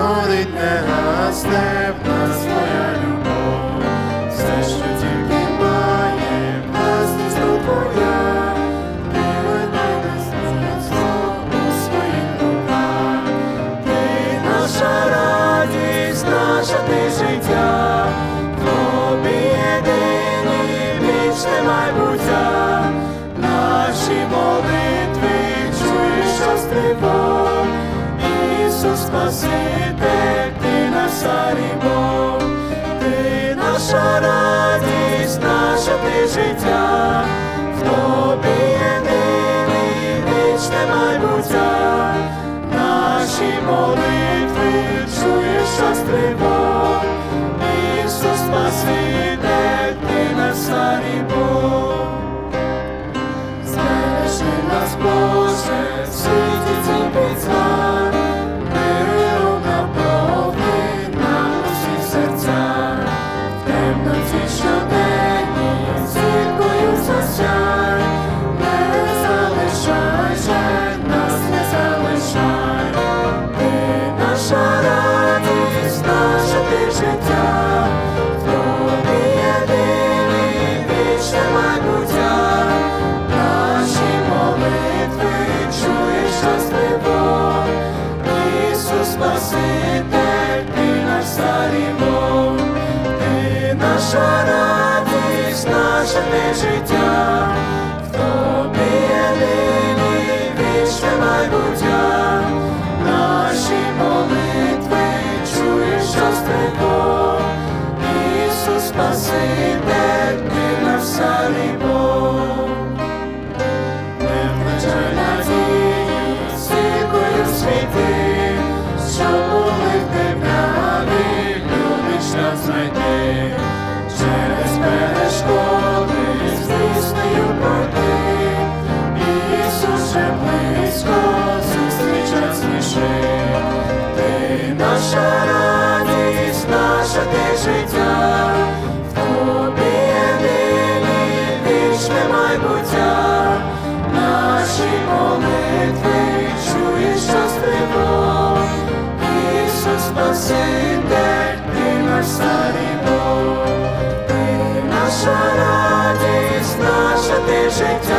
горить, не гасне в нас твоя любов, все, що тільки має, власність твоя, ти веде нас міцно у своїх руках, ти наша радість, наша ти життя, тобі єдині вічне майбуття, наші молитви чуєш час тривог, Ісус Спаситель, ти наша любов, ти наша радість, наша ти життя, в тобі єдиний вічне майбуття, наші молитви 我在想 наша радість, наше ти життя, в тобі єдиний вічне майбуття, наші молитви чуєш тривог, Ісус Спаситель, ти наш старий Бог. Не втрачай надії, світлою світи, що були в темряві, люди шлях знайти, Ти наша радість, наша ти життя, в тобі єдиний вічне наші молитви чуєш час тривог, Ісус Спаситель, ти наш старий Бог, ти наша радість, наша ти життя,